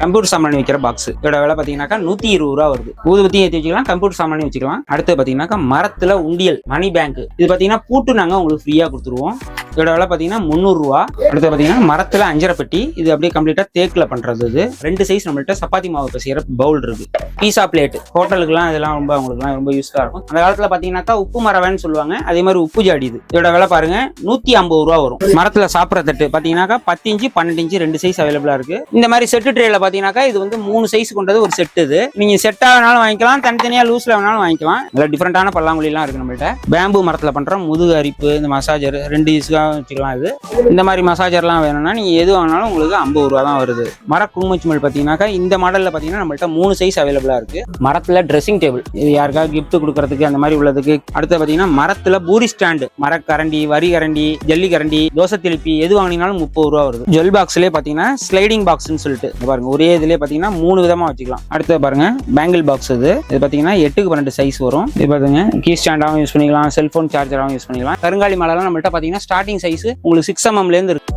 Computer சாமான் வைக்கிற box இதோட விலை பார்த்தீங்கன்னாக்கா நூற்றி இருபது ரூபா வருது. ஊதுபத்தியும் ஏற்றி வச்சுக்கலாம் கம்ப்யூட்டர் சாமான் வச்சுக்கலாம். அடுத்து பார்த்தீங்கன்னாக்கா மரத்தில் உண்டியல் மணி பேங்க் இது பார்த்தீங்கன்னா பூட்டு நாங்கள் உங்களுக்கு ஃப்ரீயாக கொடுத்துருவோம். இதோட விலை பார்த்தீங்கன்னா முந்நூறுரூவா அடுத்து பார்த்தீங்கன்னா மரத்தில் அஞ்சரை பெட்டி இது அப்படியே கம்ப்ளீட்டாக தேக்கில் பண்ணுறது இது. ரெண்டு சைஸ் நம்மள்கிட்ட சப்பாத்தி மாவு பசிக்கிற பவுல் இருக்கு. பீஸா பிளேட் ஹோட்டலுக்குலாம் இதெல்லாம் ரொம்ப அவங்களுக்குலாம் ரொம்ப யூஸ்ஃபுல்லாக இருக்கும். அந்த காலத்தில் பார்த்தீங்கன்னாக்கா உப்பு மரவேன்னு சொல்லுவாங்க. அதே மாதிரி உப்பு ஜாடி இது. இதோட விலை பாருங்க நூற்றி ஐம்பது ரூபா வரும். மரத்தில் சாப்பிட்ற தட்டு பார்த்தீங்கன்னாக்கா பத்து இன்ச்சு பன்னெண்டு இன்ச்சு ரெண்டு சைஸ் அவைலபிளாக இருக்கு. இந்த மாதிரி செட்டு ட்ரேல பாத்தீங்கன்னாக்கா இது வந்து மூணு சைஸ் கொண்டது ஒரு செட் இது. நீங்க செட்டாக வேணாலும் வாங்கிக்கலாம் தனித்தனியா லூஸ்ல வேணாலும் வாங்கிக்கலாம். நல்ல டிஃப்ரெண்டான பல்லாங்குழிலாம் இருக்கு நம்மள்ட்ட. பேம்பு மரத்தில் பண்ற முதுகு அரிப்பு இந்த மசாஜர் ரெண்டு யூஸ்க்காக வச்சுக்கலாம் இது. இந்த மாதிரி மசாஜர்லாம் வேணும்னா நீங்க எது வாங்கினாலும் உங்களுக்கு ஐம்பது ரூபா தான் வருது. மர குங்குமச்சிமல் பார்த்தீங்கன்னாக்கா இந்த மாடலில் பார்த்தீங்கன்னா நம்மள்ட்ட மூணு சைஸ் அவைலபிளாக இருக்கு. மரத்தில் ட்ரெஸ்ஸிங் டேபிள் இது யாருக்காவது கிஃப்ட் கொடுக்கறதுக்கு அந்த மாதிரி உள்ளதுக்கு. அடுத்து பார்த்தீங்கன்னா மரத்தில் பூரி ஸ்டாண்டு மரக்கரண்டி வரி கரண்டி ஜல்லி கரண்டி தோசை திருப்பி எது வாங்கினாலும் முப்பது ரூபா வருது. ஜுவல் பாக்ஸ்லேயே பார்த்தீங்கன்னா ஸ்லைடிங் பாக்ஸ்னு சொல்லிட்டு பாருங்க ஒரே இதுலேயே பார்த்தீங்கன்னா மூணு விதமாக வச்சுக்கலாம். அடுத்து பாருங்க பேங்கிள் பாக்ஸ் இது. இது பார்த்தீங்கன்னா எட்டுக்கு பன்னெண்டு சைஸ் வரும். இது பாருங்க கீ ஸ்டாண்டாகவும் யூஸ் பண்ணிக்கலாம் செல்ஃபோன் சார்ஜராகவும் யூஸ் பண்ணிக்கலாம். கருங்காலி மலைலாம் நம்மள்ட்ட பார்த்தீங்கன்னா ஸ்டார்டிங் சைஸ் உங்களுக்கு சிக்ஸ் எம்எம்லேருந்து இருக்கு.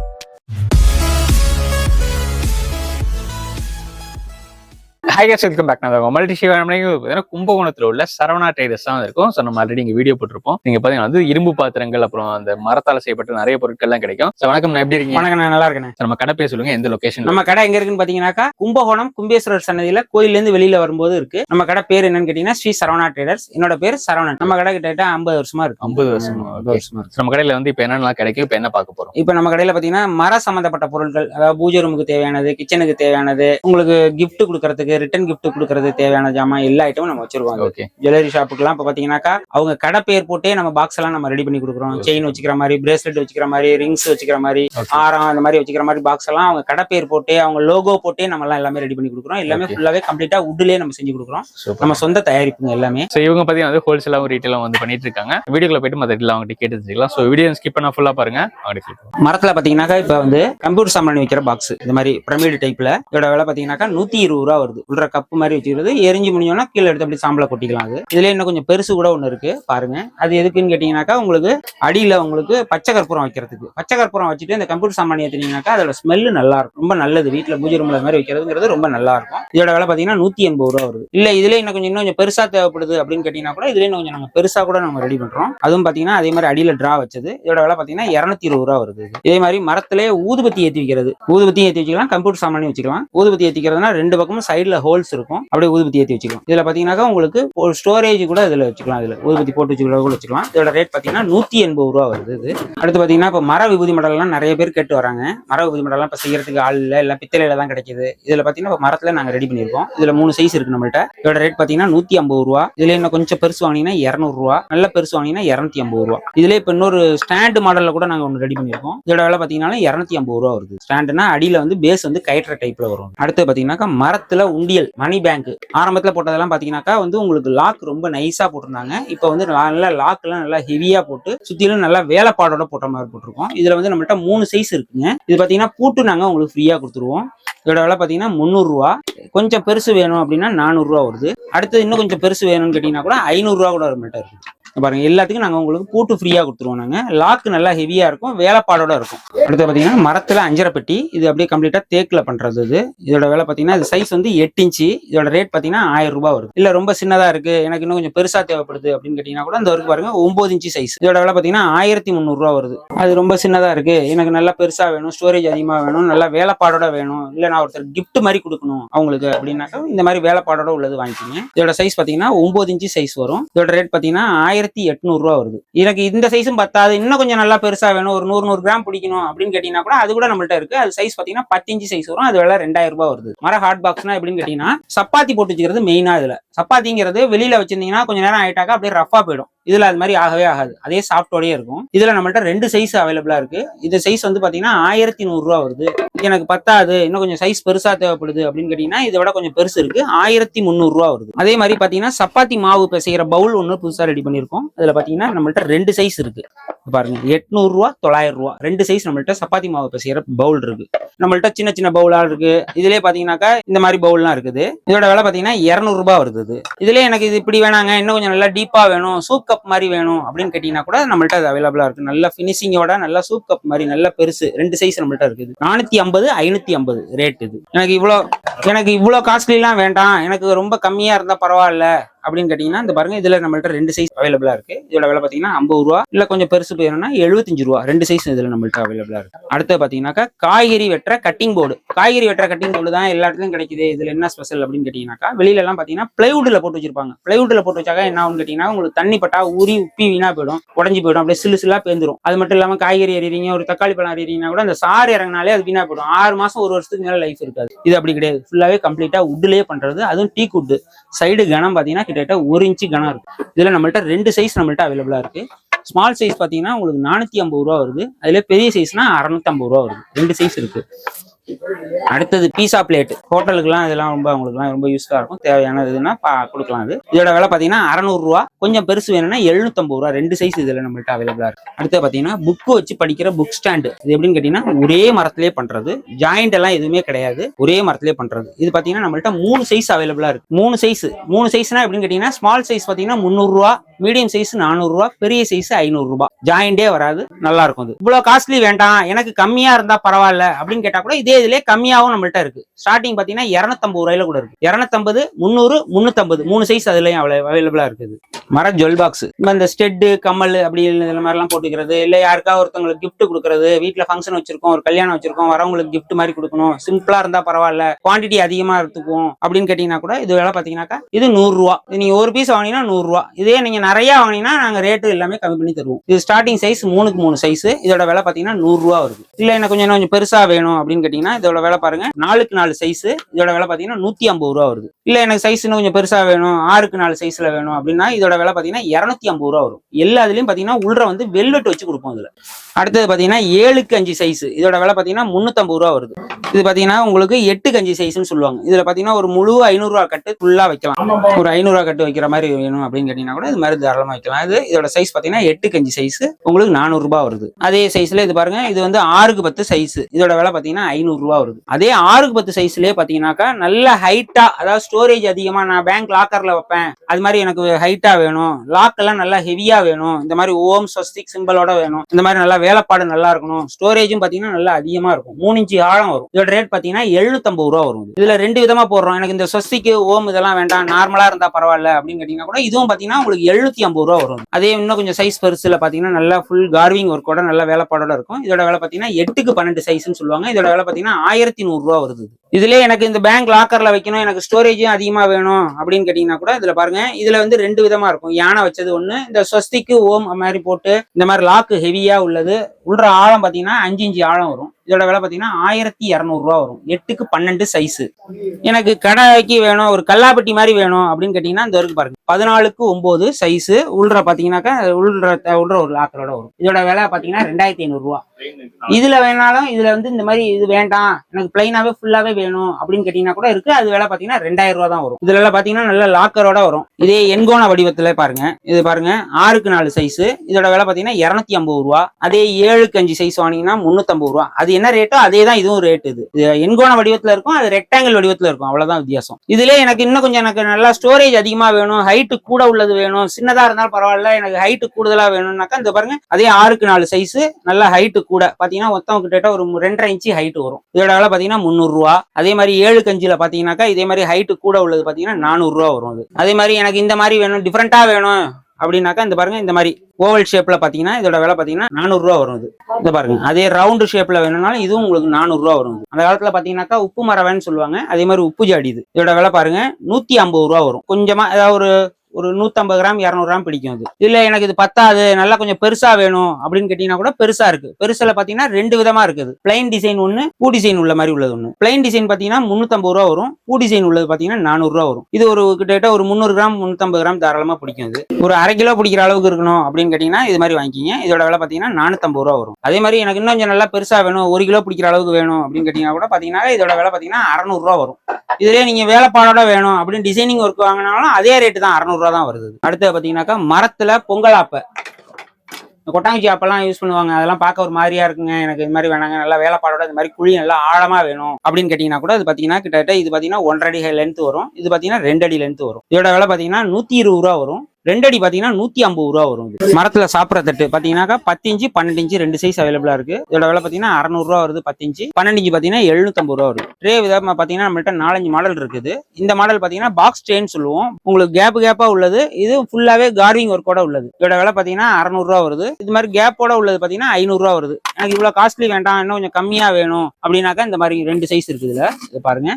ஹை கேஸ் வெல்கம் பேக் நான் மல்டி சிவன் கும்பகோணத்துல உள்ள சரவணா ட்ரேடர்ஸ் தான் இருக்கும் ஸோ நம்ம ஆல்ரெடி இங்க வீடியோ போட்டிருப்போம். நீங்க பாத்தீங்கன்னா வந்து இரும்பு பாத்திரங்கள் அப்புறம் அந்த மரத்தால செய்யப்பட்ட நிறைய பொருட்கள்லாம் கிடைக்கும். ஸோ வணக்கம் நான் எப்படி இருக்கீங்க? வணக்கம் நான் நல்லா இருக்கேன். நம்ம கடை பேர் சொல்லுங்க எந்த லொகேஷன் நம்ம கடை எங்க இருக்குன்னு பாத்தீங்கன்னாக்கா கும்பகோணம் கும்பேஸ்வரர் சன்னதியில கோயில்ல இருந்து வெளியில வரும்போது இருக்கு. நம்ம கடை பேர் என்னன்னு கேட்டீங்கன்னா ஸ்ரீ சரவணா ட்ரேடர்ஸ் என்னோட பேர் சரவணன். நம்ம கடை கிட்ட ஐம்பது வருஷமா இருக்கு. ஐம்பது வருஷமா? வருஷமா இருக்கு. நம்ம கடையில வந்து இப்ப என்னென்னலாம் கிடைக்கும்? இப்ப என்ன பார்க்க போறோம்? இப்போ நம்ம கடையில பாத்தீங்கன்னா மர சம்பந்தப்பட்ட பொருட்கள் அதாவது பூஜை ரூமுக்கு தேவையானது கிச்சனுக்கு தேவையானது உங்களுக்கு gift கொடுக்கறதுக்கு ரிட்டர்ன் gift கொடுக்கறது தேவையான ஜாமான் எல்லா ஐட்டமும் நம்ம வச்சிருக்கோம் ஓகே ஜுவல்லரி ஷாப்புக்குலாம் இப்போ பார்த்தீங்கன்னாக்கா அவங்க கடை பேர் போட்டே நம்ம பாக்ஸ் எல்லாம் நம்ம ரெடி பண்ணி கொடுக்குறோம். செயின் வச்சுக்கிற மாதிரி பிரேஸ்லெட் வச்சுக்கிற மாதிரி ரிங்ஸ் வச்சுக்கிற மாதிரி. ஆரம் அந்த மாதிரி வச்சுக்கிற மாதிரி பாக்ஸ் எல்லாம் அவங்க கடை பேர் போட்டே அவங்க லோகோ போட்டே நம்ம எல்லாம் எல்லாமே ரெடி பண்ணி கொடுக்குறோம். எல்லாமே. ஃபுல்லாவே கம்ப்ளீட்டா உட்லயே நம்ம செஞ்சு கொடுக்குறோம். நம்ம சொந்த தயாரிப்புங்க எல்லாமே. ஸோ இவங்க பார்த்தீங்கன்னா வந்து ஹோல்சேலாகவும் ரீட்டெயிலாகவும் வந்து பண்ணிட்டு இருக்காங்க. வீடியோக்குள்ள போயிட்டு மற்ற டீட்டெயில் அவங்ககிட்ட கேட்டு தெரிஞ்சுக்கலாம். ஸோ வீடியோ ஸ்கிப் பண்ணா ஃபுல்லா பாருங்க. மரத்துல பாத்தீங்கன்னாக்கா இப்போ வந்து கம்ப்யூட்டர் சாமான் வைக்கிற பாக்ஸ் இந்த மாதிரி பிரமிடு டைப்ல இதோட விலை பாத்தீங்கன்னாக்கா நூத்தி இருபது ரூபா வருது. உள்ள கப்பு மாதிரி வச்சுக்கிறது. எரிஞ்சு முடிஞ்சோம்னா கீழே எடுத்து அப்படி சாம்பலை கொட்டிக்கலாம் அது. இதுல இன்னும் கொஞ்சம் பெருசு கூட ஒன்று இருக்கு. பாருங்க. அது எதுக்குன்னு கேட்டீங்கன்னாக்கா உங்களுக்கு அடியில் உங்களுக்கு பச்சை கற்பூரம் வைக்கிறதுக்கு. பச்சை கற்பூரம் வச்சுட்டு இந்த கம்ப்யூட்டர் சாமான் ஏத்துனீங்கன்னாக்கா அதோட ஸ்மெல்லு நல்லா இருக்கும். ரொம்ப நல்லது. வீட்டில் பூஜை ரூம்ல மாதிரி வைக்கிறதுங்கிறது ரொம்ப நல்லா இருக்கும். இதோட விலை பார்த்தீங்கன்னா நூத்தி எண்பது ரூபா வருது. இல்லை இதுல இன்னும் கொஞ்சம் இன்னும் கொஞ்சம் பெருசா தேவைப்படுது அப்படின்னு கேட்டீங்கன்னா கூட இதுல இன்னும் கொஞ்சம் நாங்கள் பெருசா கூட நம்ம ரெடி பண்றோம். அதுவும் பார்த்தீங்கன்னா அதே மாதிரி அடியில் ட்ரா வச்சது. இதோட விலை பார்த்தீங்கன்னா இரநூத்தி இருபது ரூபா வருது. இதே மாதிரி மரத்திலே ஊதுபத்தி ஏற்றி வைக்கிறது. ஊதுபத்தி ஏற்றி வச்சுக்கலாம் கம்ப்யூட்டர் சாமானியும் வச்சுக்கலாம். ஊதுபத்தி ஏற்றிக்கிறதுனா ரெண்டு பக்கமும் சைடில் ஹோல்ஸ் இருக்கும். அப்படியே ஊதுபத்தி ஏற்றி வச்சுக்கலாம். இதில் பார்த்தீங்கன்னாக்கா உங்களுக்கு ஒரு ஸ்டோரேஜ் கூட இதில் வச்சுக்கலாம் இதில். ஊதுபத்தி போட்டு வச்சுக்கலாம் கூட வச்சுக்கலாம். இதோட ரேட் பார்த்தீங்கன்னா நூற்றி எண்பது ரூபா வருது இது. அடுத்து பார்த்தீங்கன்னா இப்போ மர விபூதி மடல்லாம் நிறைய பேர் கேட்டு வராங்க. மர விபூதி மடல்லாம் இப்போ செய்யறதுக்கு ஆள் இல்லை. எல்லாம் பித்தளையில தான் கிடைக்குது. இதில் பார்த்தீங்கன்னா இப்போ மரத்தில் நாங்கள் ரெடி பண்ணியிருக்கோம். இதில் மூணு சைஸ் இருக்கு நம்மள்ட்ட. இதோட ரேட் பார்த்தீங்கன்னா நூற்றி ஐம்பது ரூபா. இதில் இன்னும் கொஞ்சம் பெருசு வாங்கினீங்கன்னா இரநூறுவா நல்ல பெருசு வாங்கினீங்கன்னா இரநூத்தி ஐம்பது ரூபா. இதுல இப்போ இன்னொரு ஸ்டாண்டு மாடலில் கூட நாங்கள் ஒன்று ரெடி பண்ணியிருக்கோம். இதோட விலை பார்த்தீங்கன்னா இரநூத்தி ஐம்பது ரூபா வருது. ஸ்டாண்டுனா அடியில் வந்து பேஸ் வந்து கயிற்ற டைப்பில் வரும். அடுத்து பார்த்தீங்கன்னாக்கா மரத்தில் உண்டு உண்டியல் மணி பேங்க் ஆரம்பத்தில் போட்டதெல்லாம் பார்த்தீங்கன்னாக்கா வந்து உங்களுக்கு லாக் ரொம்ப நைஸா போட்டிருந்தாங்க. இப்போ வந்து நல்லா லாக்லாம் நல்லா ஹெவியா போட்டு சுத்திலும் நல்லா வேலைப்பாடோட போட்ட மாதிரி போட்டிருக்கோம். இதுல வந்து நம்மள்ட்ட மூணு சைஸ் இருக்குங்க. இது பாத்தீங்கன்னா பூட்டு நாங்க உங்களுக்கு ஃப்ரீயா கொடுத்துருவோம். இதோட விலை பாத்தீங்கன்னா முந்நூறுரூவா கொஞ்சம் பெருசு வேணும் அப்படின்னா நானூறுரூவா வருது. அடுத்து இன்னும் கொஞ்சம் பெருசு வேணும்னு கேட்டீங்கன்னா கூட ஐநூறுரூவா கூட ஒரு இருக்கு. இருக்குது பாருங்க எல்லாத்துக்கும் நாங்க உங்களுக்கு பூட்டு ஃப்ரீயா கொடுத்துருவோம் நாங்க. லாக் நல்லா ஹெவியா இருக்கும் வேலைப்பாடோட இருக்கும். அடுத்து பாத்தீங்கன்னா மரத்துல அஞ்சரை பெட்டி இது அப்படியே கம்ப்ளீட்டா தேக்கில் பண்றது இது. இதோட வேலை பாத்தீங்கன்னா இது சைஸ் வந்து எட்டு இன்ச்சு. இதோட ரேட் பாத்தீங்கன்னா ஆயிரம் ரூபாய் வருது. இல்ல ரொம்ப சின்னதா இருக்கு. எனக்கு இன்னும் கொஞ்சம் பெருசா தேவைப்படுது அப்படின்னு கேட்டீங்கன்னா கூட இந்த வரைக்கும் பாருங்க ஒன்பது இன்ச்சு சைஸ் இதோட வேலை பாத்தீங்கன்னா ஆயிரத்தி முந்நூறுரூவா வருது. அது ரொம்ப சின்னதா இருக்கு. எனக்கு நல்லா பெருசா வேணும் ஸ்டோரேஜ் அதிகமா வேணும் நல்லா வேலைப்பாடோட வேணும். இல்ல நான் ஒருத்தர் கிஃப்ட் மாதிரி கொடுக்கணும் அவங்களுக்கு அப்படின்னாக்கா இந்த மாதிரி வேலைப்பாடோட உள்ளது வாங்கிக்கோங்க. இதோட சைஸ் பாத்தீங்கன்னா ஒன்பது இன்ச்சு சைஸ் வரும். இதோட ரேட் பாத்தீங்கன்னா ஆயிரத்தி எட்நூறுரூவா வருது. எனக்கு இந்த சைஸும் பத்தாது. இன்னும் கொஞ்சம் நல்லா பெருசா வேணும். ஒரு நூறு நூறு கிராம் பிடிக்கணும் அப்படின்னு கேட்டீங்கன்னா கூட அது கூட நம்மள்ட்ட இருக்கு. அது சைஸ் பாத்தீங்கன்னா பத்து சைஸ் வரும். அது வேலை ரெண்டாயிரம் ரூபாய் வருது. மர ஹாட் பாக்ஸ்னா எப்படின்னு கேட்டீங்கன்னா சப்பாத்தி போட்டு வச்சுக்கிறது மெயினா இதுல. சப்பாத்திங்கிறது வெளியில வச்சிருந்தீங்கன்னா கொஞ்சம் நேரம் ஆயிட்டாக்கா அப்படியே ரஃபா போயிடும். இதுல அது மாதிரி ஆகவே ஆகாது. அதே சாஃப்டோடயே இருக்கும். இதுல நம்மள்ட்ட ரெண்டு சைஸ் அவைலபிளா இருக்கு. இந்த சைஸ் வந்து பாத்தீங்கன்னா ஆயிரத்தி நூறுரூவா வருது. எனக்கு பத்தாது. இன்னும் கொஞ்சம் சைஸ் பெருசா தேவைப்படுது அப்படின்னு கேட்டீங்கன்னா இதை விட கொஞ்சம் பெருசு இருக்கு. ஆயிரத்தி முந்நூறுரூவா வருது. அதே மாதிரி பாத்தீங்கன்னா சப்பாத்தி மாவு பிசைகிற பவுல் ஒன்று புதுசா ரெடி பண்ணியிருக்கோம். அதுல பாத்தீங்கன்னா நம்மள்ட்ட ரெண்டு சைஸ் இருக்கு. பாருங்க எட்நூறுரூவா தொள்ளாயிரம் ரூபா. ரெண்டு சைஸ் நம்மள்ட்ட சப்பாத்தி மாவு பிசைகிற பவுல் இருக்கு. நம்மள்ட்ட சின்ன சின்ன பவுலா இருக்கு. இதுலயே பாத்தீங்கன்னாக்கா இந்த மாதிரி பவுல்லாம் இருக்குது. இதோட விலை பாத்தீங்கன்னா இரநூறுபா வருது இதுலேயே இதுலயே எனக்கு இது இப்படி வேணாங்க. இன்னும் கொஞ்சம் நல்லா டீப்பா வேணும். சூப் கப் கப் மாதிரி வேணும் அப்படின்னு கேட்டீங்கன்னா கூட நம்மள்ட்ட அது அவைலபிளா இருக்கு. நல்ல ஃபினிஷிங்கோட நல்ல சூப் கப் மாதிரி நல்ல பெருசு ரெண்டு சைஸ் நம்மள்ட்ட இருக்குது. நானூத்தி ஐம்பது ஐநூத்தி ஐம்பது ரேட் இது. எனக்கு இவ்வளோ எனக்கு இவ்வளோ காஸ்ட்லிலாம் வேண்டாம். எனக்கு ரொம்ப கம்மியா இருந்தா பரவாயில்ல. அப்படின்னு கேட்டீங்கன்னா இந்த பாருங்க இதுல நம்மள்ட்ட ரெண்டு சைஸ் அவைலபிளா இருக்கு. இதோட விலை பாத்தீங்கன்னா ஐம்பது ரூபா. இல்ல கொஞ்சம் பெருசு போயிடும்னா எழுபத்தஞ்சு ரூபா. ரெண்டு சைஸ் இதுல நம்மள்ட்ட அவைலபிளா இருக்கு. அடுத்து பாத்தீங்கன்னாக்கா காய்கறி வெட்டுற கட்டிங் போர்டு காய்கறி வெட்டுற கட்டிங் போர்டு தான் எல்லா இடத்துலயும் கிடைக்குது. இதுல என்ன ஸ்பெஷல் அப்படின்னு கேட்டீங்கன்னாக்கா வெளியில எல்லாம் பாத்தீங்கன்னா பிளேவுட்ல போட்டு வச்சிருப்பாங்க. பிளைவுட்ல போட்டு வச்சாக்க என்ன ஆகும்னு கேட்டீங்கன்னா உங்களுக்கு தண்ணி பட்டா ஊறி உப்பி வீணா போயிடும். உடஞ்சி போயிடும். அப்படியே சில்லு சில்லா பேந்துரும். அது மட்டும் இல்லாம காய்கறி எறிறீங்க ஒரு தக்காளி பழம் எறிறீங்கன்னா கூட அந்த சாறு இறங்கினாலே அது வீணா போயிடும். ஆறு மாசம் ஒரு வருஷத்துக்கு மேல லைஃப் இருக்காது. இது அப்படி கிடையாது. ஃபுல்லாவே கம்ப்ளீட்டா உட்லயே பண்றது. அதுவும் டீ குட் சைடு கனம் பாத்தீங்கன்னா கிட்டத்தட்ட ஒரு இன்ச்சு கனம் இருக்கு. இதுல நம்மள்ட்ட ரெண்டு சைஸ் நம்மள்ட்ட அவைலபிளா இருக்கு. ஸ்மால் சைஸ் பாத்தீங்கன்னா உங்களுக்கு நானூத்தி ஐம்பது ரூபா வருது. அதுல பெரிய சைஸ்னா அறுநூத்தி ஐம்பது ரூபா வருது. ரெண்டு சைஸ் இருக்கு. அடுத்தது பீஸா பிளேட் ஹோட்டலுக்குலாம் இதெல்லாம் ரொம்ப அவங்களுக்குலாம் ரொம்ப யூஸ்ஃபுல்லாக இருக்கும். தேவையான இதுன்னா பா கொடுக்கலாம் அது. இதோட விலை பார்த்தீங்கன்னா அறநூறுரூவா கொஞ்சம் பெருசு வேணும்னா எழுநூத்தம்பது ரூபா. ரெண்டு சைஸ் இதில் நம்மள்ட்ட அவைலபிளாக இருக்கு. அடுத்து பார்த்தீங்கன்னா புக்கு வச்சு படிக்கிற புக் ஸ்டாண்டு இது எப்படின்னு கேட்டிங்கன்னா ஒரே மரத்திலே பண்ணுறது ஜாயிண்ட் எல்லாம் எதுவுமே கிடையாது. ஒரே மரத்திலே பண்ணுறது இது பார்த்தீங்கன்னா நம்மள்ட்ட மூணு சைஸ் அவைலபிளாக இருக்கு. மூணு சைஸ் மூணு சைஸ்னா எப்படின்னு கேட்டிங்கன்னா ஸ்மால் சைஸ் பார்த்தீங்கன்னா முந்நூறுரூவா மீடியம் சைஸ் நானூறுரூவா பெரிய சைஸ் ஐநூறுரூபா ஜாயிண்டே வராது. நல்லா இருக்கும் இது இவ்வளோ காஸ்ட்லி வேண்டாம். எனக்கு கம்மியா இருந்தால் பரவாயில்ல. அப்படின்னு கேட்டா கூட இதே இதுலயே கம்மியாவும் நம்மள்ட்ட இருக்கு. ஸ்டார்டிங் பாத்தீங்கன்னா இரநூத்தம்பது ரூபாயில கூட இருக்கு. இரநூத்தம்பது முந்நூறு முந்நூத்தம்பது. மூணு சைஸ் அதுலயும் அவைலபிளா இருக்குது. மர ஜுவல் பாக்ஸ் இந்த ஸ்டெட்டு கம்மல் அப்படி இந்த மாதிரிலாம் போட்டுக்கிறது இல்ல யாருக்கா ஒருத்தவங்களுக்கு gift கொடுக்கறது. வீட்ல ஃபங்க்ஷன் வச்சிருக்கோம் ஒரு கல்யாணம் வச்சிருக்கோம் வரவங்களுக்கு gift மாதிரி கொடுக்கணும். சிம்பிளா இருந்தா பரவாயில்ல. குவாண்டிட்டி அதிகமா எடுத்துக்குவோம். அப்படின்னு கேட்டீங்கன்னா கூட இது வேலை பாத்தீங்கன்னாக்கா இது நூறு ரூபா இது நீங்க ஒரு பீஸ் வாங்கினீங்கன்னா நூறு ரூபா இதே நீங்க நிறைய வாங்கினீங்கன்னா நாங்க ரேட்டு எல்லாமே கம்மி பண்ணி தருவோம். இது ஸ்டார்டிங் சைஸ் மூணுக்கு மூணு சைஸ் இதோட விலை பாத்தீங்கன்னா நூறு ரூபா வருது. இல்ல எனக்கு கொஞ்சம் கொஞ்சம் பெருசா வேணும் அப்படின்னு கேட்டீங்கன்னா இதோட விலை பாருங்க. நாலுக்கு நாலு சைஸ் இதோட விலை பாத்தீங்கன்னா நூத்தி ஐம்பது ரூபா வருது. இல்ல எனக்கு சைஸ் இன்னும் கொஞ்சம் பெருசா வேணும். ஆறுக்கு நாலு சைஸ்ல வேணும் அப்படின்னா இதோட விலை பாத்தீங்கன்னா இருநூத்தி ஐம்பது ரூபா வரும். எல்லாத்துலயும் பாத்தீங்கன்னா உள்ள வந்து வெல்வெட் வச்சு கொடுப்போம் இதுல. அடுத்தது பாத்தீங்கன்னா ஏழுக்கு அஞ்சு சைஸ் இதோட விலை பாத்தீங்கன்னா முன்னூத்தம்பது ரூபா வருது. இது பாத்தீங்கன்னா உங்களுக்கு எட்டு கஞ்சி சைஸ்னு சொல்லுவாங்க. இதுல பாத்தீங்கன்னா ஒரு முழு ஐநூறு ரூபா கட்டு ஃபுல்லா வைக்கலாம். ஒரு ஐநூறு ரூபா கட்டு வைக்கிற மாதிரி வேணும் அப்படின்னு கேட்டீங்கன்னா கூட இது மாதிரி தாராளமா வைக்கலாம். இது இதோட சைஸ் பாத்தீங்கன்னா எட்டு கஞ்சி சைஸ் உங்களுக்கு நானூறு வருது. அதே சைஸ்ல இது பாருங்க இது வந்து ஆறுக்கு பத்து சைஸ் இதோட விலை பாத்தீங்கன்னா ஐநூறு ரூபாய் வருது. அதே ஆறுக்கு பத்து சைஸ்லயே பாத்தீங்கன்னாக்கா நல்ல ஹைட்டா அதாவது ஸ்டோரேஜ் அதிகமா நான் பேங்க் லாக்கர்ல வைப்பேன். அது மாதிரி எனக்கு ஹைட்டா வேணும். லாக் எல்லாம் நல்லா ஹெவியா வேணும். இந்த மாதிரி ஓம் ஸ்வஸ்திக் சிம்பிளோட வேணும். இந்த மாதிரி நல்லா வேலைப்பாடு நல்லா இருக்கணும். ஸ்டோரேஜும் பாத்தீங்கன்னா நல்லா அதிகமா இருக்கும். மூணு இன்ச்சு ஆழம் வரும். இதோட ரேட் பாத்தீங்கன்னா எழுநூத்தம்பது ரூபா வரும். இது. இதுல ரெண்டு விதமா போடுறோம். எனக்கு இந்த ஸ்வஸ்திக்கு ஓம் இதெல்லாம் வேண்டாம் நார்மலா இருந்தா பரவாயில்ல அப்படின்னு கேட்டீங்கன்னா கூட இதுவும் பாத்தீங்கன்னா உங்களுக்கு எழுநூத்தி ஐம்பது ரூபா வரும். அதே இன்னும் கொஞ்சம் சைஸ் பெருசுல பாத்தீங்கன்னா நல்லா ஃபுல் கார்விங் ஒர்க்கோட நல்ல வேலைப்பாடோட இருக்கும். இதோட வேலை பாத்தீங்கன்னா எட்டுக்கு பன்னெண்டு சைஸ்னு சொல்லுவாங்க. இதோட பார்த்தீங்கன்னா பார்த்தீங்கன்னா ஆயிரத்தி நூறு ரூபா வருது இதுலயே எனக்கு இந்த பேங்க் லாக்கர்ல வைக்கணும் எனக்கு ஸ்டோரேஜும் அதிகமா வேணும் அப்படின்னு கேட்டீங்கன்னா கூட இதுல பாருங்க இதுல வந்து ரெண்டு விதமா இருக்கும். யானை வச்சது ஒண்ணு இந்த ஸ்வஸ்திக்கு ஓம் மாதிரி போட்டு இந்த மாதிரி லாக்கு ஹெவியா உள்ளது. உள்ள ஆழம் பாத்தீங்கன்னா அஞ்சு இஞ்சு ஆழம் வரும். இதோட விலை பாத்தீங்கன்னா ஆயிரத்தி இரநூறுவா வரும். எட்டுக்கு பன்னெண்டு சைஸ் எனக்கு கடைக்கு வேணும் ஒரு கல்லாப்பட்டி மாதிரி வேணும் அப்படின்னு கேட்டீங்கன்னா இந்த வரைக்கும் பாருங்க. பதினாலுக்கு ஒன்பது சைஸ் உள்ள பாத்தீங்கன்னாக்கா உள்ள உள்ள ஒரு லாக்கரோட வரும். இதோட விலை பாத்தீங்கன்னா ரெண்டாயிரத்தி ஐநூறு ரூபா. இதுல வேணாலும் இதுல வந்து இந்த மாதிரி இது வேண்டாம். எனக்கு பிளைனாவே ஃபுல்லாவே வேணும் அப்படின்னு கேட்டீங்கன்னா கூட இருக்கு. அது வேலை பாத்தீங்கன்னா ரெண்டாயிரம் ரூபா தான் வரும். இதுல எல்லாம் பாத்தீங்கன்னா நல்ல லாக்கரோட வரும். இதே எண்கோண வடிவத்துல பாருங்க. இது பாருங்க ஆறுக்கு நாலு சைஸ் இதோட விலை பாத்தீங்கன்னா இருநூத்தி ஐம்பது ரூபா. அதே ஏழுக்கு அஞ்சு சைஸ் வாங்கினீங்கன்னா முன்னூத்தம்பது ரூபா. அது என்ன ரேட்டோ அதே தான் இதுவும் ரேட் இது. எண்கோண வடிவத்துல இருக்கும் அது ரெக்டாங்கிள் வடிவத்துல இருக்கும். அவ்வளவுதான் வித்தியாசம். இதுல எனக்கு இன்னும் கொஞ்சம் எனக்கு நல்லா ஸ்டோரேஜ் அதிகமா வேணும் ஹைட்டு கூட உள்ளது வேணும் சின்னதா இருந்தாலும் பரவாயில்ல எனக்கு ஹைட்டு கூடுதலா வேணும்னாக்கா இந்த பாருங்க அதே ஆறுக்கு நாலு சைஸ் நல்ல ஹைட்டு கூட. பாத்தீங்கன்னா மொத்தம் கிட்டத்தட்ட ஒரு ரெண்டரை இன்ச்சு ஹைட் வரும். இதோட விலை பாத்தீங்கன்னா முந்நூறு ரூபா. அதே மாதிரி ஏழு கஞ்சியில் பார்த்தீங்கன்னாக்கா இதே மாதிரி ஹைட்டு கூட உள்ளது பார்த்தீங்கன்னா நானூறுரூவா வரும் அது. அதே மாதிரி எனக்கு இந்த மாதிரி வேணும் டிஃப்ரெண்ட்டாக வேணும் அப்படின்னாக்கா இந்த பாருங்க இந்த மாதிரி ஓவல் ஷேப்ல பாத்தீங்கன்னா இதோட விலை பாத்தீங்கன்னா நானூறுரூவா வரும் இது இந்த பாருங்க அதே ரவுண்டு ஷேப்ல வேணும்னாலும் இதுவும் உங்களுக்கு நானூறுரூவா வரும். அந்த காலத்துல பாத்தீங்கன்னாக்கா உப்பு மரவன்னு சொல்லுவாங்க அதே மாதிரி உப்பு ஜாடி இது. இதோட விலை பாருங்க நூத்தி ஐம்பது ரூபா வரும். கொஞ்சமா ஏதாவது ஒரு ஒரு நூற்றம்பது கிராம் இரநூறு கிராம் பிடிக்கும் அது. இல்லை எனக்கு இது பத்தாது நல்லா கொஞ்சம் பெருசாக வேணும் அப்படின்னு கேட்டிங்கன்னா கூட பெருசாக இருக்குது பெருசில் பார்த்தீங்கன்னா ரெண்டு விதமாக இருக்குது பிளைன் டிசைன் ஒன்று பூ டிசைன் உள்ள மாதிரி உள்ளது ஒன்று பிளைன் டிசைன் பார்த்தீங்கன்னா முந்நூற்றம்பது ரூபா வரும். பூ டிசைன் உள்ளது பார்த்தீங்கன்னா நானூறுரூவா வரும். இது ஒரு கிட்டத்தட்ட ஒரு முந்நூறு கிராம் முந்நூற்றம்பது கிராம் தாராளமாக பிடிக்கும் இது ஒரு அரை கிலோ பிடிக்கிற அளவுக்கு இருக்கணும் அப்படின்னு கேட்டிங்கன்னா இது மாதிரி வாங்கிக்கிங்க. இதோட விலை பார்த்தீங்கன்னா நானூற்றம்பது ரூபா வரும். அதே மாதிரி எனக்கு இன்னும் கொஞ்சம் நல்லா பெருசாக வேணும் ஒரு கிலோ பிடிக்கிற அளவுக்கு வேணும் அப்படின்னு கேட்டிங்கன்னா கூட பார்த்தீங்கன்னா இதோட விலை பார்த்தீங்கன்னா அறநூறுரூவா வரும். இதுலேயே நீங்கள் வேலைப்பாடோட வேணும் அப்படின்னு டிசைனிங் ஒர்க் வாங்கினாலும் அதே ரேட்டு தான் அறநூறுவா தான் வருது. அடுத்து பார்த்தீங்கன்னாக்கா மரத்தில் பொங்கல் ஆப்பை. இந்த கொட்டாங்குச்சி ஆப்பெல்லாம் யூஸ் பண்ணுவாங்க. அதெல்லாம் பார்க்க ஒரு மாதிரியா இருக்குங்க. எனக்கு இது மாதிரி வேணாங்க. நல்லா வேலைப்பாடோட இந்த மாதிரி குழி நல்லா ஆழமா வேணும் அப்படின்னு கேட்டீங்கன்னா கூட அது பாத்தீங்கன்னா கிட்டத்தட்ட இது பாத்தீங்கன்னா ஒன்றரை அடி லென்த் வரும். இது பாத்தீங்கன்னா ரெண்டு அடி லென்த் வரும். இதோட விலை பாத்தீங்கன்னா நூத்தி இருபது ரூபா வரும். ரெண்டு அடி பாத்தீங்கன்னா நூத்தி ஐம்பது ரூபா வரும் மரத்தில் மரத்துல சாப்பிட்ற தட்டு பாத்தீங்கன்னாக்கா பத்து இன்ச்சு பன்னெண்டு இன்ச்சு ரெண்டு சைஸ் அவைலபிளா இருக்கு. இதோட விலை பாத்தீங்கன்னா அறநூறு ரூபா வருது பத்து இன்ச்சு பன்னெண்டு இன்ச்சு பாத்தீங்கன்னா எழுநூத்தம்பது ரூபா வருது. ட்ரே விதமா பாத்தீங்கன்னா நம்மள்ட்ட நாலஞ்சு மாடல் இருக்குது. இந்த மாடல் பாத்தீங்கன்னா பாக்ஸ் ட்ரேன்னு சொல்லுவோம். உங்களுக்கு கேப் கேப்பா உள்ளது. இது ஃபுல்லாவே கார்விங் ஒர்க்கோட உள்ளது. இதோட விலை பாத்தீங்கன்னா அறநூறு ரூபா வருது. இது மாதிரி கேப்போட உள்ளது பாத்தீங்கன்னா ஐநூறு ரூபா வருது. எனக்கு இவ்வளவு காஸ்ட்லி வேண்டாம். இன்னும் கொஞ்சம் கம்மியா வேணும். அப்படின்னாக்கா இந்த மாதிரி ரெண்டு சைஸ் இருக்குது இதில். இது பாருங்க.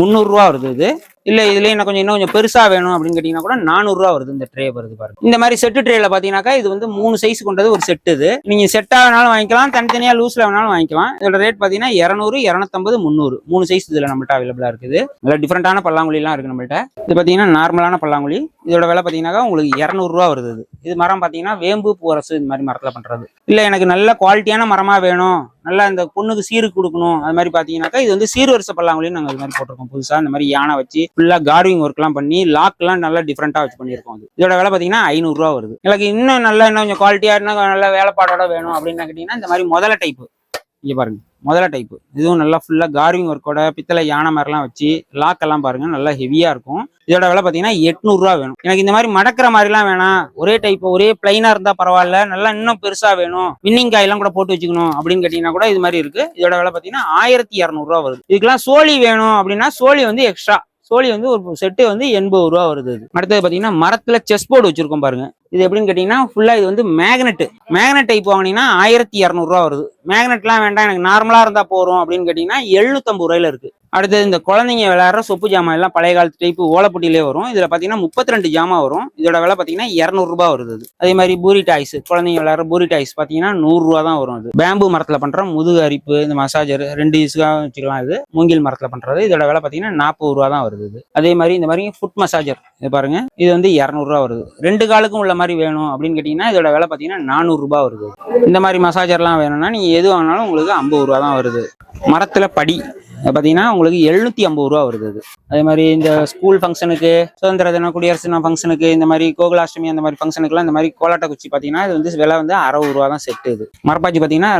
முந்நூறு ரூபா வருது இது. இல்லை இதுலேயே என்ன கொஞ்சம் இன்னும் கொஞ்சம் பெருசாக வேணும் அப்படின்னு கேட்டிங்கன்னா கூட நானூறுரூவா வருது இந்த ட்ரே வருது பாருங்க. இந்த மாதிரி செட்டு ட்ரேல பார்த்தீங்கன்னாக்கா இது வந்து மூணு சைஸ் கொண்டது ஒரு செட்டு இது. நீங்கள் செட்டாக வேணாலும் வாங்கிக்கலாம் தனித்தனியாக லூஸில் வேணாலும் வாங்கிக்கலாம். இதோட ரேட் பார்த்தீங்கன்னா இரநூறு இரநூத்தம்பது முந்நூறு. மூணு சைஸ் இதில் நம்மள்ட்ட அவைலபிளாக இருக்குது. நல்லா டிஃப்ரெண்ட்டான பல்லாங்குழிலாம் இருக்குது நம்மள்ட்ட. இது பார்த்தீங்கன்னா நார்மலான பல்லாங்குழி. இதோட விலை பார்த்தீங்கன்னாக்கா உங்களுக்கு இரநூறுவா வருது இது. இது மரம் பார்த்தீங்கன்னா வேம்பு பூரசு இந்த மாதிரி மரத்தில் பண்ணுறது இல்லை எனக்கு நல்ல குவாலிட்டியான மரமாக வேணும். நல்லா இந்த பொண்ணுக்கு சீருக்கு கொடுக்கணும். அது மாதிரி பார்த்தீங்கன்னாக்கா இது வந்து சீர்வரிசை பல்லாங்குழின்னு நாங்கள் இது மாதிரி போட்டிருக்கோம். புதுசாக இந்த மாதிரி யானை வச்சு ஃபுல்லா கார்விங் ஒர்க்லாம் பண்ணி லாக்லாம் நல்லா டிஃப்ரெண்டா வச்சு பண்ணியிருக்கோம் அது. இதோட விலை பாத்தீங்கன்னா ஐநூறு ரூபா வருது. எனக்கு இன்னும் நல்லா இன்னும் கொஞ்சம் குவாலிட்டியா இன்னும் நல்ல வேலைப்பாடோட வேணும் அப்படின்னு கேட்டீங்கன்னா இந்த மாதிரி முதல டைப்பு இங்க பாருங்க முதல டைப்பு இதுவும் நல்லா ஃபுல்லா கார்விங் ஒர்க்கோட பித்தளை யானை மாதிரிலாம் வச்சு லாக் எல்லாம் பாருங்க நல்லா ஹெவியா இருக்கும். இதோட விலை பாத்தீங்கன்னா 800 ரூபா வேணும். எனக்கு இந்த மாதிரி மடக்கிற மாதிரிலாம் வேணாம். ஒரே டைப் ஒரே பிளைனா இருந்தா பரவாயில்ல. நல்லா இன்னும் பெருசா வேணும். வின்னிங் காயெல்லாம் கூட போட்டு வச்சுக்கணும் அப்படின்னு கேட்டீங்கன்னா கூட இது மாதிரி இருக்கு. இதோட விலை பாத்தீங்கன்னா ஆயிரத்தி இரநூறுவா வருது. இதுக்கெல்லாம் சோழி வேணும் அப்படின்னா சோழி வந்து எக்ஸ்ட்ரா சோழி வந்து ஒரு செட்டு வந்து எண்பது ரூபா வருது அடுத்தது பாத்தீங்கன்னா மரத்துல செஸ் போர்டு வச்சிருக்கோம் பாருங்க. இது எப்படின்னு கேட்டீங்கன்னா ஃபுல்லாக இது வந்து மேக்னெட் மேக்னெட் டைப் வாங்கினீங்கன்னா ஆயிரத்தி இரநூறுவா வருது. மேக்னெட்லாம் வேண்டாம் எனக்கு நார்மலாக இருந்தால் போகிறோம் அப்படின்னு கேட்டிங்கன்னா எழுநூத்தம்பது ரூபாயில இருக்குது அடுத்தது இந்த குழந்தைங்க விளையாடுற சொப்பு ஜாமான் எல்லாம் பழைய காலத்து டைப்பு ஓலப்பட்டியிலே வரும். இதில் பார்த்தீங்கன்னா முப்பத்தி ரெண்டு ஜாமான் வரும். இதோட விலை பார்த்தீங்கன்னா இரநூறுபா வருது அதே. மாதிரி பூரி டாய்ஸ் குழந்தைங்க விளையாடுற பூரி டாய்ஸ் பார்த்தீங்கன்னா நூறுரூவா தான் வரும் அது. பேம்பு மரத்தில் பண்ணுற முதுகு அரிப்பு இந்த மசாஜர் ரெண்டு இசுக்காக வச்சுக்கலாம் இது. மூங்கில் மரத்தில் பண்ணுறது இதோட விலை பார்த்தீங்கன்னா நாற்பது ரூபா தான் வருது அதே மாதிரி இந்த மாதிரி ஃபுட் மசாஜர் இது பாருங்க. இது வந்து இரநூறுவா வருது. ரெண்டு காலுக்கும் உள்ள மாதிரி வேணும் அப்படின்னு கேட்டீங்கன்னா இதோட விலை பார்த்தீங்கன்னா நானூறு ரூபாய் வருது. இந்த மாதிரி மசாஜர்லாம் வேணும்னா நீங்கள் எது வாங்கினாலும் உங்களுக்கு ஐம்பது ரூபா தான் வருது. மரத்துல படி பார்த்தீங்கன்னா உங்களுக்கு எழுநூத்தி ஐம்பது ரூபா வருது அது. அதே மாதிரி இந்த ஸ்கூல் ஃபங்க்ஷனுக்கு சுதந்திர தினம் குடியரசு தினம் ஃபங்க்ஷனுக்கு இந்த மாதிரி கோகுலாஷ்டமி அந்த மாதிரி ஃபங்க்ஷனுக்குலாம் இந்த மாதிரி கோலாட்ட குச்சி பார்த்தீங்கன்னா இது வந்து விலை வந்து அறுபது ரூபா தான் செட்டு இது. மரப்பாச்சி பார்த்தீங்கன்னா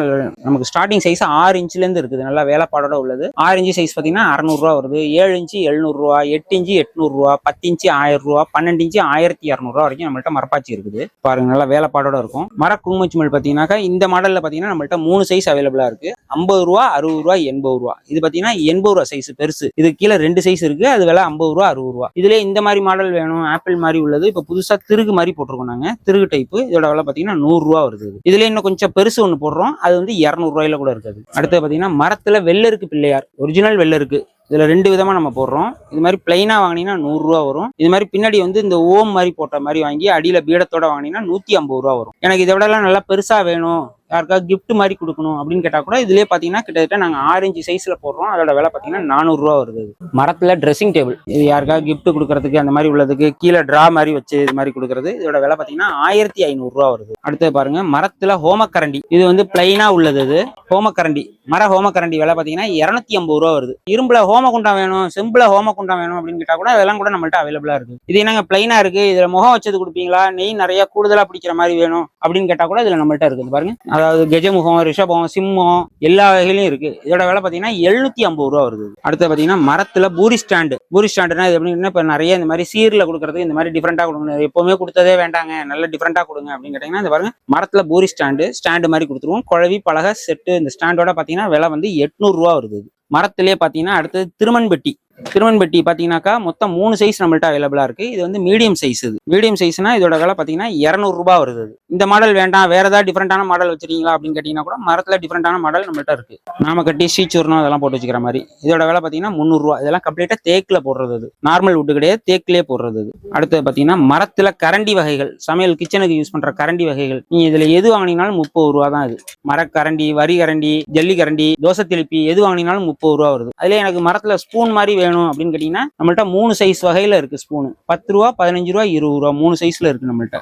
நமக்கு ஸ்டார்டிங் சைஸ் ஆறு இன்ச்லேருந்து இருக்குது. நல்லா வேலைப்பாடோட உள்ளது. ஆறு இன்ச்சு சைஸ் பார்த்தீங்கன்னா அறநூறுவா வருது. ஏழு இன்ச்சு எழுநூறுவா எட்டு இன்ச்சு எட்நூறுரூவா பத்து இன்ச்சு ஆயிரம் ரூபா பன்னெண்டு இன்ச்சு ஆயிரத்தி இரநூறுவா வரைக்கும் நம்மள்ட்ட மரப்பாச்சி இருக்குது. பாருங்க நல்லா வேலைப்பாடோட இருக்கும். மர குங்குமச்சிமல் பார்த்தீங்கன்னாக்கா இந்த மாடலில் பார்த்தீங்கன்னா நம்மள்ட்ட மூணு சைஸ் அவைலபிளாக இருக்குது ஐம்பது ரூபா அறுபது ரூபா எண்பது ரூபா. இது பார்த்தீங்கன்னா எண்பது ரூபா சைஸ் பெருசு. இது கீழே ரெண்டு சைஸ் இருக்கு அது விலை ஐம்பது ரூபா அறுபது ரூபா. இதுல இந்த மாதிரி மாடல் வேணும் ஆப்பிள் மாதிரி உள்ளது. இப்போ புதுசா திருகு மாதிரி போட்டிருக்கோம் நாங்க. திருகு டைப் இதோட விலை பாத்தீங்கன்னா நூறு ரூபா வருது இதுல இன்னும் கொஞ்சம் பெருசு ஒன்று போடுறோம். அது வந்து இரநூறு ரூபாயில கூட இருக்காது. அடுத்து பாத்தீங்கன்னா மரத்துல வெள்ளருக்கு பிள்ளையார். ஒரிஜினல் வெள்ளருக்கு இதுல ரெண்டு விதமா நம்ம போடுறோம். இது மாதிரி பிளைனா வாங்கினீங்கன்னா நூறு ரூபா வரும். இது மாதிரி பின்னாடி வந்து இந்த ஓம் மாதிரி போட்ட மாதிரி வாங்கி அடியில பீடத்தோட வாங்கினீங்கன்னா நூத்தி ஐம்பது ரூபா வரும். எனக்கு இதை விட எல்லாம் நல்லா பெருசா வேணும். யாருக்காவது கிஃப்ட் மாதிரி கொடுக்கணும் அப்படின்னு கேட்டா கூட இதுலேயே பாத்தீங்கன்னா கிட்டத்தட்ட நாங்க ஆறு இன்ச்சு சைஸ்ல போடுறோம். அதோட விலை பாத்தீங்கன்னா நானூறு ரூபா வருது. மரத்தில் மரத்துல ட்ரெஸ்ஸிங் டேபிள் இது யாருக்காவது கிஃப்ட் கொடுக்கறதுக்கு அந்த மாதிரி உள்ளதுக்கு கீழே ட்ரா மாதிரி வச்சு இது மாதிரி கொடுக்கறது. இதோட விலை பாத்தீங்கன்னா ஆயிரத்தி ஐநூறுரூவா வருது. அடுத்து பாருங்க மரத்துல ஹோமக்கரண்டி. இது வந்து பிளைனாக உள்ளது இது. ஹோமக்கரண்டி. மர ஹோமக்கரண்டி விலை பார்த்தீங்கன்னா இருநூத்தி ஐம்பது ரூபா வருது. இரும்புல ஹோமகுண்டம் வேணும் செம்புல ஹோமகுண்டம் வேணும் அப்படின்னு கேட்டா கூட அதெல்லாம் கூட நம்மள்ட்ட அவைலபிளா இருக்கு. இது என்னங்க பிளைனாக இருக்கு? இதுல முகம் வச்சது கொடுப்பீங்களா? நெய் நிறைய கூடுதலா பிடிக்கிற மாதிரி வேணும் அப்படின்னு கேட்டா கூட இதுல நம்மள்ட்ட இருக்குது. பாருங்க. அதாவது கஜமுகம் ரிஷபம் சிம்மம் எல்லா வகையிலும் இருக்கு. இதோட விலை பாத்தீங்கன்னா எழுநூத்தி ஐம்பது ரூபா வருது அடுத்து பாத்தீங்கன்னா மரத்துல பூரி ஸ்டாண்டு. பூரி ஸ்டாண்டுனா இது எப்படின்னா இப்ப நிறைய இந்த மாதிரி சீர்ல கொடுக்கறது இந்த மாதிரி டிஃப்ரெண்டா கொடுங்க எப்பவுமே கொடுத்ததே வேண்டாங்க. நல்ல டிஃப்ரெண்டா கொடுங்க அப்படின்னு கேட்டீங்கன்னா இந்த பாருங்க மரத்துல பூரி ஸ்டாண்டு ஸ்டாண்டு மாதிரி கொடுத்துருவோம். குழவி பலகை செட்டு இந்த ஸ்டாண்டோட பாத்தீங்கன்னா விலை வந்து எட்நூறு ரூபா வருது இது. மரத்திலே பாத்தீங்கன்னா அடுத்தது திருமண்பெட்டி. பெட்டி திருமண் பாத்தீங்கன்னாக்கா மொத்தம் மூணு சைஸ் நம்மள்ட்ட அவைலபிளா இருக்கு. இது வந்து மீடியம் சைஸ் இது. மீடியம் சைஸ்னா இதோட விலை பார்த்தீங்கன்னா இரநூறுபா வருது இந்த மாடல் வேண்டாம் வேற ஏதாவது டிஃப்ரெண்டான மாடல் வச்சிருக்கீங்களா அப்படின்னு கேட்டிங்கன்னா கூட மரத்தில் டிஃப்ரெண்ட்டான மாடல் நம்மள்ட்ட இருக்கு. நாம கட்டி சீச்சூர்ணம் அதெல்லாம் போட்டு வச்சுக்கிற மாதிரி. இதோட விலை பார்த்தீங்கன்னா முந்நூறு ரூபா இதெல்லாம் கம்ப்ளீட்டாக தேக்கில் போடுறது அது நார்மல் வுட்டு கிடையாது தேக்கிலே போடுறது அது அடுத்து பாத்தீங்கன்னா மரத்துல கரண்டி வகைகள். சமையல் கிச்சனுக்கு யூஸ் பண்ற கரண்டி வகைகள். நீங்கள் இதுல எது வாங்கினீங்கனாலும் முப்பது ரூபா தான் இது. மரக்கரண்டி வரி கரண்டி ஜல்லி கரண்டி தோசை திருப்பி எது வாங்கினீங்கனாலும் முப்பது ரூபா வருது. அதுல எனக்கு மரத்துல ஸ்பூன் மாதிரி வேணும் அப்படின்னு கேட்டீங்கன்னா நம்மள்ட்ட மூணு சைஸ் வகையில இருக்கு ஸ்பூன் பத்து ரூபா பதினஞ்சு ரூபா இருபது ரூபா மூணு சைஸ்ல இருக்கு நம்மள்ட்ட.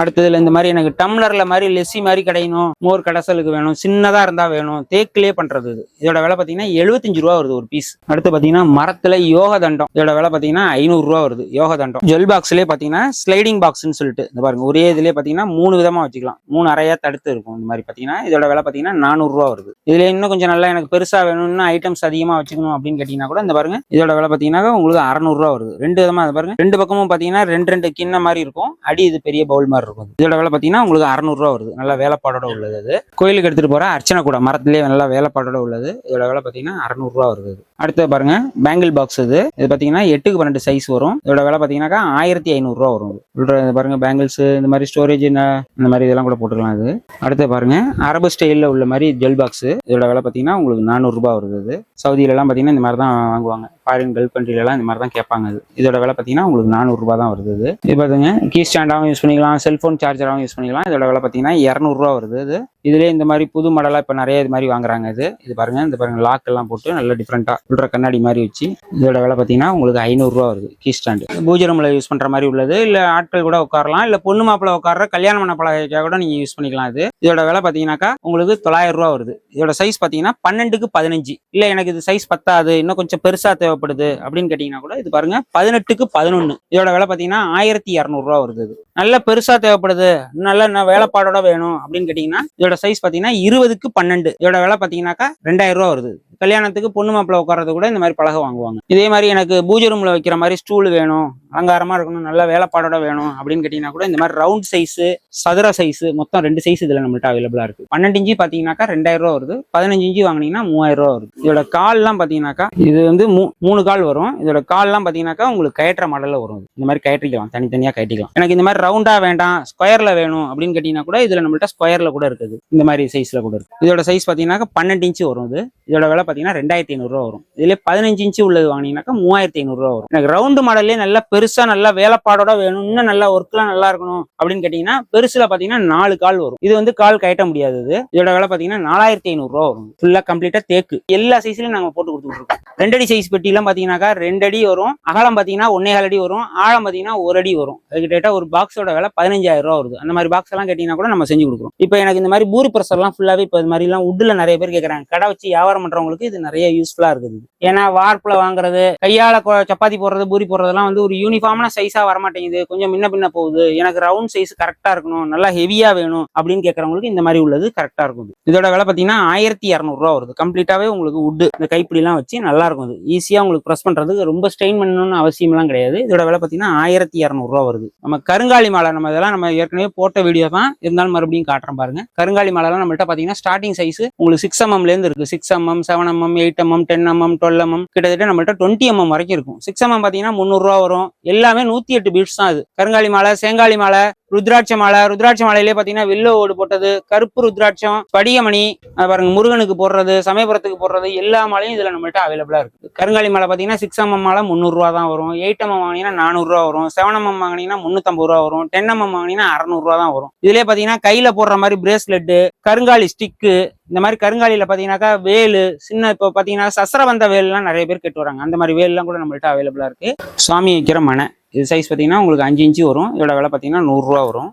அடுத்ததுல இந்த மாதிரி எனக்கு டம்ளர்ல மாதிரி லெஸ்ஸி மாதிரி கிடையணும். மோர் கடைசலுக்கு வேணும். சின்னதா இருந்தா வேணும். தேக்கிலே பண்றது இது. இதோட விலை பாத்தீங்கன்னா எழுபத்தஞ்சு ரூபா வருது ஒரு பீஸ் அடுத்து பாத்தீங்கன்னா மரத்துல யோக தண்டம். இதோட விலை பாத்தீங்கன்னா ஐநூறு ரூபா வருது. யோக தண்டம். ஜுவல் பாக்ஸ்லயே பாத்தீங்கன்னா ஸ்லைடிங் பாக்ஸ்னு சொல்லிட்டு இந்த பாருங்க. ஒரே இதுலயே பாத்தீங்கன்னா மூணு விதமா வச்சுக்கலாம். மூணு அறையா தடுத்து இருக்கும் இந்த மாதிரி பாத்தீங்கன்னா இதோட விலை பாத்தீங்கன்னா நானூறு ரூபா வருது. இதுல இன்னும் கொஞ்சம் நல்லா எனக்கு பெருசா வேணும் இன்னும் ஐட்டம்ஸ் அதிகமா வச்சுக்கணும் அப்படின்னு கேட்டீங்கன்னா கூட இந்த பாருங்க இதோட இதோட விலை பார்த்தீங்கன்னா உங்களுக்கு அறநூறுவா வருது. ரெண்டு விதமா அதை பாருங்க. ரெண்டு பக்கமும் பார்த்தீங்கன்னா ரெண்டு ரெண்டு கிண்ண மாதிரி இருக்கும். அடி இது பெரிய பவுல் மாதிரி இருக்கும். இதோட விலை பார்த்தீங்கன்னா உங்களுக்கு அறநூறுவா வருது. நல்லா வேலைப்பாடோட உள்ளது அது. கோயிலுக்கு எடுத்துட்டு போற அர்ச்சனை கூட மரத்திலேயே நல்லா வேலைப்பாடோட உள்ளது. இதோட விலை பார்த்தீங்கன்னா அறநூறுவா வருது அடுத்து பாருங்க பேங்கிள் பாக்ஸ் இது. இது பார்த்தீங்கன்னா எட்டுக்கு பன்னெண்டு சைஸ் வரும். இதோட விலை பார்த்தீங்கன்னாக்கா ஆயிரத்தி ஐநூறுரூவா வரும் இது. பாருங்க பேங்கிள்ஸ் இந்த மாதிரி ஸ்டோரேஜ் இந்த மாதிரி இதெல்லாம் கூட போட்டுக்கலாம் இது அடுத்து பாருங்க அரபு ஸ்டைலில் உள்ள மாதிரி ஜெல் பாக்ஸ் இதோட விலை பார்த்தீங்கன்னா உங்களுக்கு நானூறுரூபா வருது சவுதியிலலாம் பார்த்தீங்கன்னா இந்த மாதிரி தான் வாங்குவாங்க. ஃபாரின் பெல் கண்ட்ரிலலாம் இந்த மாதிரி தான் கேட்பாங்க. இது இதோட விலை பார்த்தீங்கன்னா உங்களுக்கு நானூறுரூபா தான் வருது இது. இது பார்த்துங்க கீ ஸ்டாண்டாகவும் யூஸ் பண்ணிக்கலாம் செல்ஃபோன் சார்ஜராகவும் யூஸ் பண்ணிக்கலாம். இதோட விலை பார்த்தீங்கன்னா இரநூறுவா வருது. இது இதுலேயே இந்த மாதிரி புது மாடலாக இப்போ நிறைய இது மாதிரி வாங்குறாங்க இது. இது பாருங்க இந்த பாருங்கள் லாக் எல்லாம் போட்டு நல்ல டிஃப்ரெண்ட்டாக உள்ள கண்ணாடி மாதிரி வச்சு இதோட விலை பார்த்தீங்கன்னா உங்களுக்கு ஐநூறுரூவா வருது கீ ஸ்டாண்டு பூஜை ரூமில் யூஸ் பண்ணுற மாதிரி உள்ளது. இல்லை ஆட்கள் கூட உட்காரலாம். இல்லை பொண்ணு மாப்பிள உட்கார கல்யாணம் பண்ண கூட நீங்கள் யூஸ் பண்ணிக்கலாம் இது. இதோட விலை பார்த்தீங்கன்னாக்கா உங்களுக்கு தொள்ளாயிரம் ரூபா வருது. இதோட சைஸ் பார்த்தீங்கன்னா பன்னெண்டுக்கு பதினஞ்சு. இல்லை எனக்கு இது சைஸ் பத்தாது இன்னும் கொஞ்சம் பெருசாக தேவைப்படுது அப்படின்னு கேட்டிங்கன்னா கூட இது பாருங்க பதினெட்டுக்கு பதினொன்று இதோட விலை பார்த்தீங்கன்னா ஆயிரத்தி இரநூறுவா வருது நல்ல பெருசாக தேவைப்படுது. நல்ல ந- வேலைப்பாடோட வேணும் அப்படின்னு கேட்டிங்கன்னா இதோட சைஸ் பார்த்தீங்கன்னா இருபதுக்கு பன்னெண்டு. இதோட விலை பார்த்தீங்கன்னாக்கா ரெண்டாயிரம் ரூபா வருது. கல்யாணத்துக்கு பொண்ணு மாப்பிள்ளை உட்காரது கூட இந்த மாதிரி பழக வாங்குவாங்க. இதே மாதிரி எனக்கு பூஜை ரூம்ல வைக்கிற மாதிரி ஸ்டூல் வேணும். அலங்காரமாக இருக்கணும் நல்ல வேலைப்பாடோட வேணும் அப்படின்னு கேட்டிங்கன்னா கூட இந்த மாதிரி ரவுண்ட் சைஸு சதுர சைஸு மொத்தம் ரெண்டு சைஸ் இதில் நம்மள்ட்ட அவைலபிளாக இருக்குது பன்னெண்டு இஞ்சி பாத்தீங்கன்னாக்கா ரெண்டாயிரம் ரூபா வருது. பதினஞ்சு இஞ்சி வாங்குனீங்கன்னா மூவாயிரம் ரூபா வருது. இதோட கால்லாம் பார்த்தீங்கன்னாக்கா இது வந்து மூ- மூணு கால் வரும். இதோட கால்லாம் பார்த்தீங்கன்னாக்கா உங்களுக்கு கயற்ற மாடலில் வரும். இந்த மாதிரி கயற்றிக்கலாம். தனித்தனியாக கயட்டிக்கலாம் எனக்கு இந்த மாதிரி ரவுண்டாக வேண்டாம் ஸ்கொயரில் வேணும் அப்படின்னு கேட்டிங்கன்னா கூட இதில் நம்மள்ட்ட ஸ்கொயரில் கூட இருக்குது. இந்த மாதிரி சைஸில் கூட இருக்குது இதோட சைஸ் பார்த்தீங்கன்னாக்கா பன்னெண்டு இன்ச்சு வரும் இது. இதோட விலை பார்த்தீங்கன்னா ரெண்டாயிரத்தி ஐநூறுரூவா வரும். இதில் பதினஞ்சு இன்ச்சு உள்ளது வாங்கினீங்கன்னாக்கா மூவாயிரத்தி ஐநூறுரூவா வரும். எனக்கு ரவுண்டு மாடல்லே நல்லா பெருசா நல்லா வேலைப்பாடோட வேணும் இன்னும் நல்லா ஒர்க்லாம் நல்லா இருக்கணும் அப்படின்னு கேட்டீங்கன்னா பெருசுல பாத்தீங்கன்னா நாலு கால் வரும். இது வந்து கால் கட்ட முடியாது இது. இதோட விலை பார்த்தீங்கன்னா நாலாயிரத்தி ஐநூறுரூவா வரும். ஃபுல்லாக கம்ப்ளீட்டாக தேக்கு. எல்லா சைஸ்லயும் நாங்க போட்டு கொடுத்துட்டு இருக்கோம். ரெண்டடி சைஸ் பெட்டி எல்லாம் பாத்தீங்கன்னாக்கா ரெண்டடி வரும். அகலம் பாத்தீங்கன்னா ஒன்னே கால் அடி வரும். ஆழம் பாத்தீங்கன்னா ஒரு அடி வரும். கிட்டத்தட்ட ஒரு பாக்ஸோட விலை பதினஞ்சாயிரம் ரூபா வருது. அந்த மாதிரி பாக்ஸ் எல்லாம் கேட்டிங்கன்னா கூட நம்ம செஞ்சு கொடுக்குறோம். இப்போ எனக்கு இந்த மாதிரி பூரி ப்ரெஷர்லாம் ஃபுல்லாவே இப்போ இது மாதிரிலாம் உட்ல நிறைய பேர் கேட்கறாங்க கடை வச்சு வியாபாரம் பண்றவங்களுக்கு இது நிறைய யூஸ்ஃபுல்லா இருக்குது ஏன்னா வார்ப்புல வாங்குறது கையால சப்பாத்தி போடுறது பூரி போடுறதெல்லாம் வந்து ஒரு யூனிஃபார்மான சைஸா வரமாட்டேங்குது. கொஞ்சம் முன்ன பின்ன போகுது. எனக்கு ரவுண்ட் சைஸ் கரெக்டா இருக்கணும். நல்லா ஹெவியா வேணும் அப்படின்னு கேட்கறவங்களுக்கு இந்த மாதிரி உள்ளது கரெக்டா இருக்கும். இதோட விலை பாத்தீங்கன்னா ஆயிரத்தி இரநூறுவா வருது. கம்ப்ளீட்டாவே உங்களுக்கு உட் இந்த கைப்பிடிலாம் வச்சு நல்லா இருக்கும் இது ஈஸியா உங்களுக்கு ப்ரெஸ் பண்றதுக்கு ரொம்ப ஸ்ட்ரெயின் பண்ணணும்னு அவசியம்லாம் கிடையாது. இதோட விலை பாத்தீங்கன்னா ஆயிரத்தி இரநூறுவா வருது. நம்ம கருங்காலி மாலை நம்ம இதெல்லாம் நம்ம ஏற்கனவே போட்ட வீடியோ தான் இருந்தாலும் மறுபடியும் காட்டுறேன் பாருங்க. கருங்காலி மாலைலாம் நம்மள்ட்ட பாத்தீங்கன்னா ஸ்டார்டிங் சைஸ் உங்களுக்கு சிக்ஸ் எம்எம்ல இருந்து இருக்கு. Six MM seven MM eight MM ten MM twelve MM கிட்டத்தட்ட நம்மள்ட்ட டுவெண்ட்டி எம்எம் வரைக்கும் இருக்கும். சிக்ஸ் எம்எம் பாத்தீங்கன்னா முந்நூறுரூவா வரும். எல்லாமே நூத்தி எட்டு பீட்ஸ் தான் அது கருங்காலி மாலை சேங்காலி மாலை ருத்ராட்ச மாலை. ருத்ராட்ச மாலையிலே பாத்தீங்கன்னா வில்ல ஓடு போட்டது கருப்பு ருத்ராட்சம் படியமணி பாருங்க முருகனுக்கு போடுறது சமயபுரத்துக்கு போடுறது எல்லா மாலையும் இதுல நம்மள்ட்ட அவைலபிளா இருக்கு. கருங்காலி மாலை பாத்தீங்கன்னா சிக்ஸ் எம்எம் மாலை முந்நூறுரூவா தான் வரும். எயிட் எம்எம் வாங்கினீங்கன்னா நானூறுரூவா வரும். செவன் எம்எம் வாங்கினீங்கன்னா முந்நூற்றம்பது ரூபா வரும். டென் எம்எம் வாங்கினீங்கன்னா அறநூறுவா தான் வரும். இதுலயே பாத்தீங்கன்னா கையில போடுற மாதிரி பிரேஸ்லெட்டு கருங்காலி ஸ்டிக்கு இந்த மாதிரி கருங்காலியில பாத்தீங்கன்னாக்கா வேலு சின்ன இப்போ பாத்தீங்கன்னா சசரவந்த வேல்லாம் நிறைய பேர் கேட்டு வராங்க. அந்த மாதிரி வேல்லாம் கூட நம்மள்ட்ட அவைலபிளா இருக்கு. சுவாமி வைக்கிற மனை. இது சைஸ் பார்த்தீங்கன்னா உங்களுக்கு அஞ்சு இன்ச்சு வரும். இதோட விலை பார்த்தீங்கன்னா நூறுரூவா வரும்.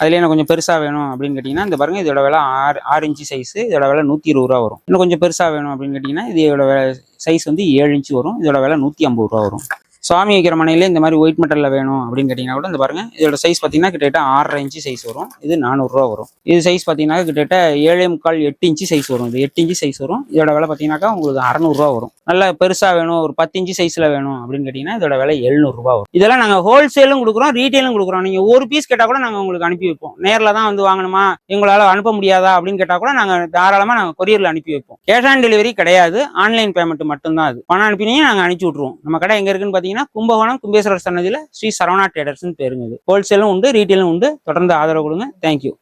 அதுலேயே எனக்கு கொஞ்சம் பெருசாக வேணும் அப்படின்னு கேட்டிங்கன்னா இந்த பாருங்கள் இதோட விலை ஆறு ஆறு இன்ச்சு சைஸ் இதோட விலை நூற்றி இருபது ரூபா வரும். இன்னும் கொஞ்சம் பெருசாக வேணும் அப்படின்னு கேட்டிங்கன்னா இதோட சைஸ் வந்து ஏழு இன்ச்சு வரும். இதோட விலை நூற்றி ஐம்பது ரூபா வரும். சுவாமி வைக்கிற மனையில இந்த மாதிரி ஒயிட் மெட்டலில் வேணும் அப்படின்னு கேட்டீங்கன்னா கூட இந்த பாருங்க இதோட சைஸ் பார்த்தீங்கன்னா கிட்டத்தட்ட ஆறரை இன்ச்சு சைஸ் வரும். இது நானூறுரூவா வரும். இது சைஸ் பார்த்தீங்கன்னா கிட்டத்தட்ட ஏழே முக்கால் எட்டு இன்ச்சு சைஸ் வரும். இது எட்டு இன்ச்சு சைஸ் வரும். இதோட விலை பார்த்தீங்கன்னாக்கா உங்களுக்கு அறநூறுவா வரும். நல்ல பெருசாக வேணும் ஒரு பத்து இன்ச்சு சைஸில் வேணும் அப்படின்னு கேட்டிங்கன்னா இதோட விலை எழுநூறுரூவா வரும். இதெல்லாம் நாங்கள் ஹோல்சேலும் கொடுக்குறோம் ரீட்டெயிலும் கொடுக்குறோம். நீங்கள் ஒரு பீஸ் கேட்டால் கூட நாங்கள் உங்களுக்கு அனுப்பி வைப்போம். நேரில் தான் வந்து வாங்கணுமா? எங்களால் அனுப்ப முடியாதா அப்படின்னு கேட்டால் கூட நாங்கள் தாராளமாக நாங்கள் கொரியரில் அனுப்பி வைப்போம். கேஷ் ஆன் டெலிவரி கிடையாது. ஆன்லைன் பேமெண்ட் மட்டும்தான் அது. பணம் அனுப்பினீங்க நாங்கள் அனுப்பிச்சு விட்ருவோம் நம்ம கடை எங்கே இருக்குன்னு பாத்தீங்கன்னா கும்பகோணம் கும்பேஸ்வரர் சன்னதியில ஸ்ரீ சரவணா ட்ரேடர்ஸ்னு பேருங்க ஹோல்சேலும் உண்டு ரீட்டெயிலும் உண்டு. தொடர்ந்து ஆதரவு கொடுங்க. தேங்க்யூ